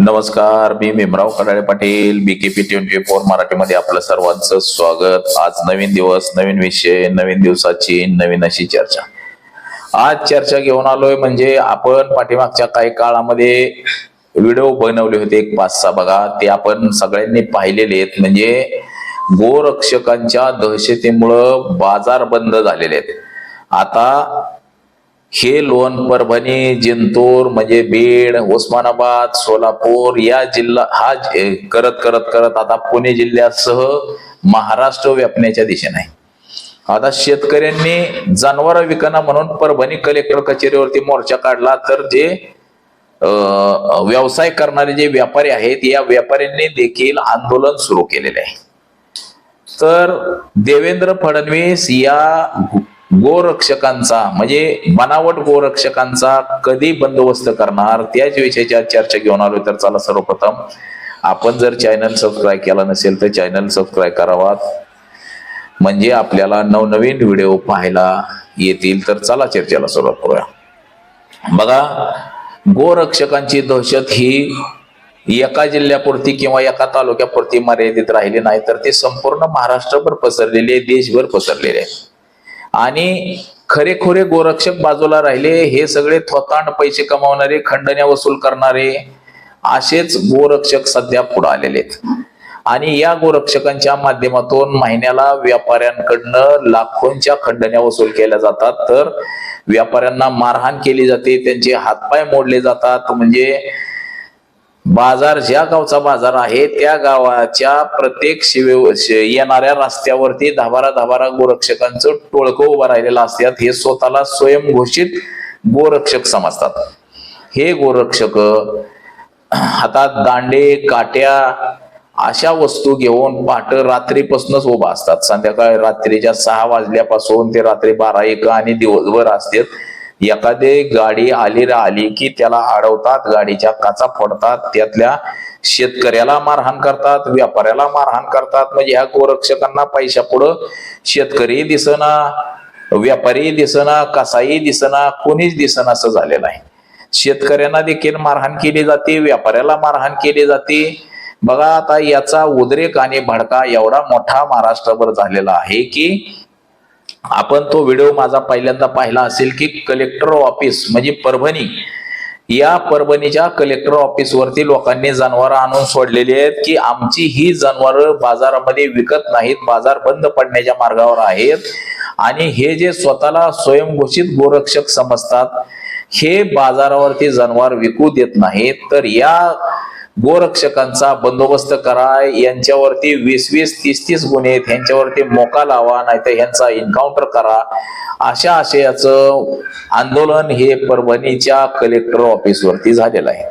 नमस्कार मी Bhimrao Kadale Patil B K P twenty four मराठीमध्ये आपलं सर्वांचं स्वागत. आज नवीन दिवस नवीन विषय नवीन दिवसाची नवीन अशी चर्चा. आज चर्चा घेऊन आलोय म्हणजे आपण पाठीमागच्या काही काळामध्ये व्हिडिओ बनवले होते एक पाच सहा बघा. ते आपण सगळ्यांनी पाहिलेले आहेत. म्हणजे गोरक्षकांच्या दहशतीमुळं बाजार बंद झालेले आहेत. आता हे लोन परभणी जिंतूर म्हणजे बीड उस्मानाबाद सोलापूर या जिल्हा हा करत करत करत आता पुणे जिल्ह्यासह महाराष्ट्र व्यापण्याच्या दिशेने आहे. आता शेतकऱ्यांनी जनावर विकणं म्हणून परभणी कलेक्टर कचेरीवरती मोर्चा काढला तर जे व्यवसाय करणारे जे व्यापारी आहेत या व्यापाऱ्यांनी देखील आंदोलन सुरू केलेले आहे. तर देवेंद्र फडणवीस या गोरक्षकांचा म्हणजे बनावट गोरक्षकांचा कधी बंदोबस्त करणार त्याच विषयाची आज चर्चा घेऊन आलो तर चला सर्वप्रथम आपण जर चॅनल सबस्क्राईब केला नसेल तर चॅनल सबस्क्राईब करावा. म्हणजे आपल्याला नवनवीन व्हिडिओ पाहायला येतील. तर चला चर्चेला सुरुवात करूया. बघा गोरक्षकांची दहशत ही एका जिल्ह्यापुरती किंवा एका तालुक्यापुरती मर्यादित राहिली नाही तर ते संपूर्ण महाराष्ट्रभर पसरलेले आहे, देशभर पसरलेले आहे. आणि खरेखुरे गोरक्षक बाजूला राहिले हे सगळे थोतांड पैसे कमावणारे खंडण्या वसूल करणारे असेच गोरक्षक सध्या पुढे आलेले आहेत. आणि या गोरक्षकांच्या माध्यमातून महिन्याला व्यापाऱ्यांकडनं लाखोंच्या खंडण्या वसूल केल्या जातात. तर व्यापाऱ्यांना मारहाण केली जाते त्यांचे हातपाय मोडले जातात. म्हणजे बाजार ज्या गावचा बाजार आहे त्या गावाच्या प्रत्येक शिवे येणाऱ्या रस्त्यावरती धाबारा धाबारा गोरक्षकांचं टोळकं उभं राहिलेलं असतात. हे स्वतःला स्वयंघोषित गोरक्षक समजतात. हे गोरक्षक हातात दांडे काट्या अशा वस्तू घेऊन पहाट रात्रीपासूनच उभा असतात. संध्याकाळी रात्रीच्या सहा वाजल्यापासून ते रात्री बारा एक आणि दिवसभर असतात. एखादी गाडी आली रा आली की त्याला अडवतात गाडीच्या काचा फोडतात त्यातल्या शेतकऱ्याला मारहाण करतात व्यापाऱ्याला मारहाण करतात. म्हणजे ह्या गोरक्षकांना पैशा पुढं शेतकरी दिसना व्यापारी दिसना कसाई दिसना कोणीच दिसना असं झालेलं आहे. शेतकऱ्यांना देखील मारहाण केली जाते व्यापाऱ्याला मारहाण केली जाते. बघा आता याचा उद्रेक आणि भडका एवढा मोठा महाराष्ट्रभर झालेला आहे की आपण तो व्हिडिओ माझा पहिल्यांदा पाहिला असेल की कलेक्टर ऑफिस म्हणजे परभणी. या परभणीच्या कलेक्टर ऑफिस वरती लोकांनी जनावर आणून सोडलेली आहेत की आमची ही जनावर बाजारामध्ये विकत नाहीत बाजार बंद पडण्याच्या मार्गावर आहेत. आणि हे जे स्वतःला स्वयंघोषित गोरक्षक समजतात हे बाजारावरती जनावर विकू देत नाहीत. तर या गोरक्षकांचा बंदोबस्त करा यांच्यावरती वीस वीस तीस तीस गुन्हे आहेत ह्यांच्यावरती मोका लावा नाहीतर ह्यांचा एन्काउंटर करा. अशा आशयाचं आंदोलन हे परभणीच्या कलेक्टर ऑफिसवरती झालेलं आहे.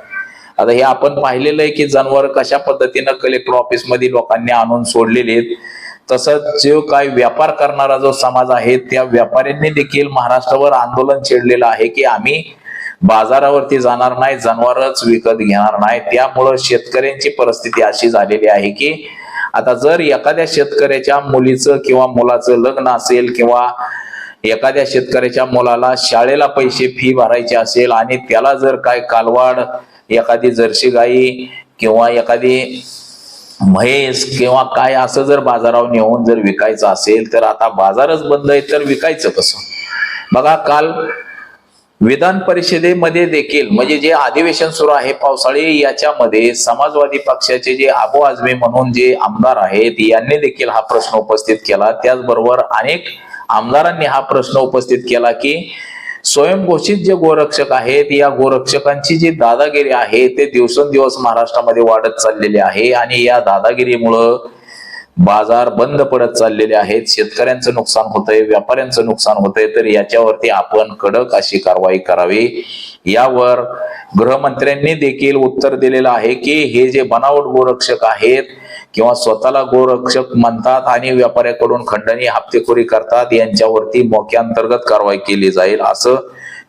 आता हे आपण पाहिलेलं आहे की जनावर कशा पद्धतीनं कलेक्टर ऑफिसमध्ये लोकांनी आणून सोडलेले आहेत. तसंच जो काय व्यापार करणारा जो समाज आहे त्या व्यापाऱ्यांनी देखील महाराष्ट्रावर आंदोलन छेडलेलं आहे की आम्ही बाजारावरती जाणार नाही जनावरच विकत घेणार नाही. त्यामुळं शेतकऱ्यांची परिस्थिती अशी झालेली आहे की आता जर एखाद्या शेतकऱ्याच्या मुलीचं किंवा मुलाचं लग्न असेल किंवा एखाद्या शेतकऱ्याच्या मुलाला शाळेला पैसे फी भरायचे असेल आणि त्याला जर काय कालवाड एखादी जर्सी गाई किंवा एखादी म्हैस किंवा काय असं जर बाजारावर नेऊन जर विकायचं असेल तर आता बाजारच बंद आहे तर विकायचं कसं? बघा काल विधान परिषदेमध्ये देखील म्हणजे जे अधिवेशन सुरू आहे पावसाळी याच्यामध्ये समाजवादी पक्षाचे जे आबो आजमी म्हणून जे आमदार आहेत यांनी देखील हा प्रश्न उपस्थित केला. त्याचबरोबर अनेक आमदारांनी हा प्रश्न उपस्थित केला की स्वयंघोषित जे गोरक्षक आहेत या गोरक्षकांची जी दादागिरी आहे ते दिवसेंदिवस महाराष्ट्रामध्ये वाढत चाललेली आहे आणि या दादागिरीमुळं बाजार बंद पडत चाललेले आहेत. शेतकऱ्यांचं नुकसान होतंय व्यापाऱ्यांचं नुकसान होतंय तर याच्यावरती आपण कडक अशी कारवाई करावी. यावर गृहमंत्र्यांनी देखील उत्तर दिलेलं आहे की हे जे बनावट गोरक्षक आहेत किंवा स्वतःला गोरक्षक म्हणतात आणि व्यापाऱ्याकडून खंडणी हप्तेखोरी करतात यांच्यावरती मोक्यांतर्गत कारवाई केली जाईल असं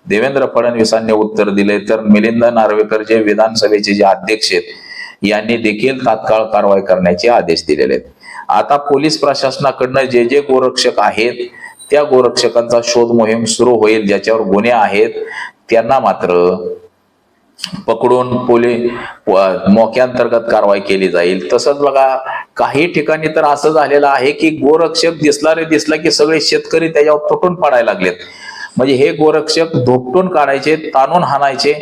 देवेंद्र फडणवीसांनी उत्तर दिले तर मिलिंद नार्वेकर जे विधानसभेचे जे अध्यक्ष आहेत यांनी देखील तात्काळ कारवाई करण्याचे आदेश दिलेले आहेत. आता पोलीस प्रशासनाकडनं जे जे गोरक्षक आहेत त्या गोरक्षकांचा शोध मोहीम सुरू होईल ज्याच्यावर गुन्हे आहेत त्यांना मात्र पकडून पोलीस मोक्यांतर्गत कारवाई केली जाईल. तसंच बघा काही ठिकाणी तर असं झालेलं आहे की गोरक्षक दिसला रे दिसला की सगळे शेतकरी त्याच्यावर तुटून पडायला लागलेत. म्हणजे हे गोरक्षक धोपटून काढायचे ताणून हाणायचे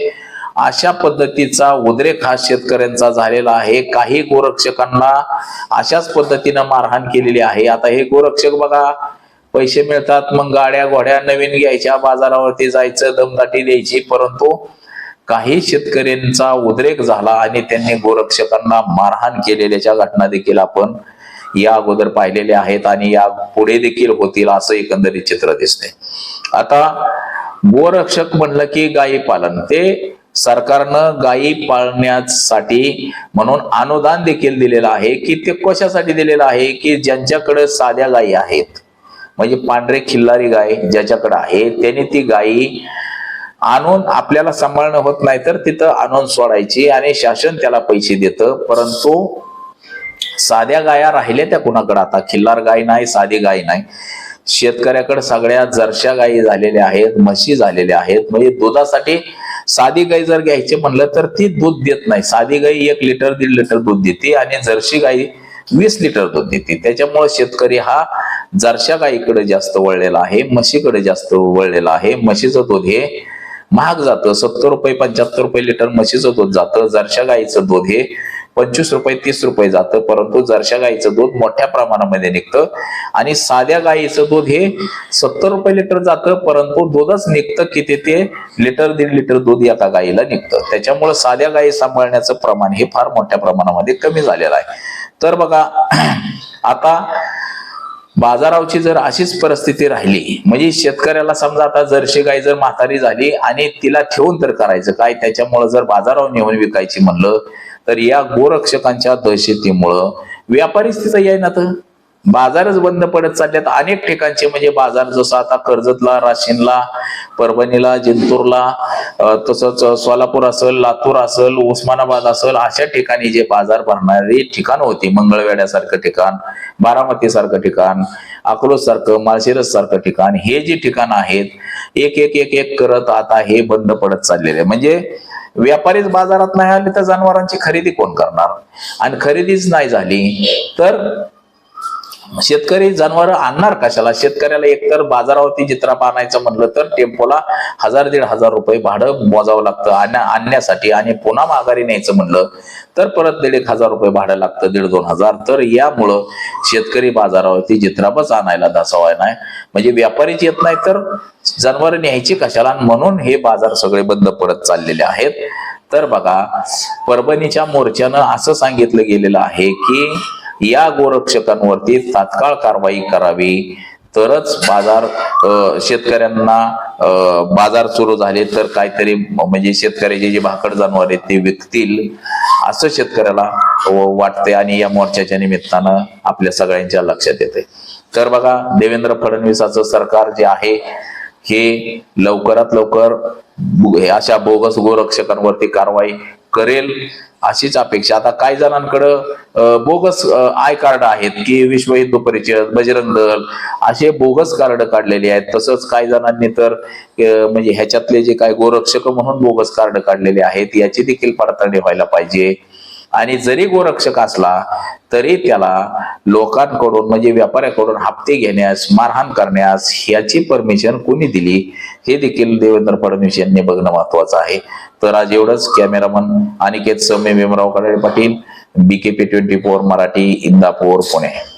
अशा पद्धतीचा उद्रेक हा शेतकऱ्यांचा झालेला आहे. काही गोरक्षकांना अशाच पद्धतीनं मारहाण केलेली आहे. आता हे गोरक्षक बघा पैसे मिळतात मग गाड्या घोड्या नवीन घ्यायच्या बाजारावरती जायचं दमदाटी द्यायची परंतु काही शेतकऱ्यांचा उद्रेक झाला आणि त्यांनी गोरक्षकांना मारहाण केलेल्याच्या घटना देखील आपण या अगोदर पाहिलेल्या आहेत आणि या पुढे देखील होतील असं एकंदरीत चित्र दिसते आता गोरक्षक म्हणलं की गायी पालन ते सरकारनं गायी पाळण्यासाठी म्हणून अनुदान देखील दिलेलं आहे. की ते कशासाठी दिलेलं आहे? की ज्यांच्याकडे साध्या गायी आहेत. म्हणजे पांढरे खिल्लारी गाय ज्याच्याकडे आहे त्याने ती गायी आणून आपल्याला सांभाळणं होत नाही तर तिथं आणून सोडायची आणि शासन त्याला पैसे देतं. परंतु साध्या गाया राहिल्या त्या कुणाकडे? आता खिल्लार गाय नाही साधी गाय नाही. शेतकऱ्याकडे सगळ्या जरशा गायी झालेल्या आहेत म्हशी झालेल्या आहेत. म्हणजे दुधासाठी साधी गाय जर घ्यायची म्हणलं तर ती दूध देत नाही. साधी गाय एक लिटर दीड लिटर दूध देते आणि जर्शी गाई वीस लिटर दूध देते. त्याच्यामुळे शेतकरी हा जरशा गायीकडे जास्त वळलेला आहे म्हशीकडे जास्त वळलेला आहे. म्हशीचं दूध हे महाग जातं. सत्तर रुपये पंच्याहत्तर रुपये लिटर म्हशीचं दूध जातं. जरशा गाईचं दूध हे पंचवीस रुपये तीस रुपये जातं. परंतु जरशा गाईचं दूध मोठ्या प्रमाणामध्ये निघतं. आणि साध्या गाईचं दूध हे सत्तर रुपये लिटर जातं परंतु दूधच निघतं किती ते लिटर दीड लिटर दूध एका गाईला निघतं. त्याच्यामुळे साध्या गाई सांभाळण्याचं प्रमाण हे फार मोठ्या प्रमाणामध्ये कमी झालेलं आहे. तर बघा आता बाजारावची जर अशीच परिस्थिती राहिली म्हणजे शेतकऱ्याला समजा आता जर्शी गाय जर म्हातारी झाली आणि तिला ठेवून तर करायचं काय? त्याच्यामुळं जर बाजारावर नेऊन विकायची म्हणलं तर या गोरक्षकांच्या दहशतीमुळं व्यापारीच तिथं येईना तर? बाजारच बंद पडत चालल्यात. अनेक ठिकाणचे म्हणजे बाजार जसं आता कर्जतला राशीनला परभणीला जिंतूरला तसंच सोलापूर असेल लातूर असेल उस्मानाबाद असेल अशा ठिकाणी जे बाजार भरणारी ठिकाणं होती. मंगळवेड्यासारखं ठिकाण बारामती सारखं ठिकाण अकलोज सारखं माळशिरस सारखं ठिकाण हे जी ठिकाण आहेत एक एक एक एक करत आता हे बंद पडत चाललेले म्हणजे व्यापारीच बाजारात नाही आले तर जनावरांची खरेदी कोण करणार? आणि खरेदीच नाही झाली तर शेतकरी जनावर आणणार कशाला? शेतकऱ्याला एकतर बाजारावरती जित्राप आणायचं म्हणलं तर टेम्पोला हजार दीड हजार रुपये भाडं मोजावं लागतं आणण्या आणण्यासाठी आणि पुन्हा माघारी न्यायचं म्हणलं तर परत दीड एक हजार रुपये भाडं लागतं दीड दोन हजार. तर यामुळं शेतकरी बाजारावरती जित्रापच आणायला दसावाय नाही. म्हणजे व्यापारीच येत नाही तर जनावर न्यायची कशाला? म्हणून हे बाजार सगळे बंद पडत चाललेले आहेत. तर बघा परभणीच्या मोर्चानं असं सांगितलं गेलेलं आहे की या गोरक्षकांवरती तात्काळ कारवाई करावी. तरच बाजार शेतकऱ्यांना बाजार सुरू झाले तर काहीतरी म्हणजे शेतकऱ्याचे जे भाकड जनावर आहेत ते विकतील असं शेतकऱ्याला वाटते आणि या मोर्चाच्या निमित्तानं आपल्या सगळ्यांच्या लक्षात येते तर बघा देवेंद्र फडणवीसाचं सरकार जे आहे हे लवकरात लवकर अशा बोगस गोरक्षकांवरती कारवाई करेल अशीच अपेक्षा. आता काही जणांकडं बोगस आय कार्ड आहेत की विश्व हिंदू परिषद बजरंग दल असे बोगस कार्ड काढलेले आहेत. तसंच काही जणांनी तर म्हणजे ह्याच्यातले जे काही गोरक्षक म्हणून बोगस कार्ड काढलेले आहेत याची देखील पडताळणी व्हायला पाहिजे. आणि जरी गोरक्षक असला तरी त्याला लोकांकडून म्हणजे व्यापाऱ्याकडून हप्ते घेण्यास मारहाण करण्यास ह्याची परमिशन कोणी दिली? हे देखील देवेंद्र फडणवीस यांनी बघणं महत्वाचं आहे. तर आज एवढंच. Cameraman Aniket Saumya Bhimrao Kadale Patil B K P twenty four Marathi Indapur Pune.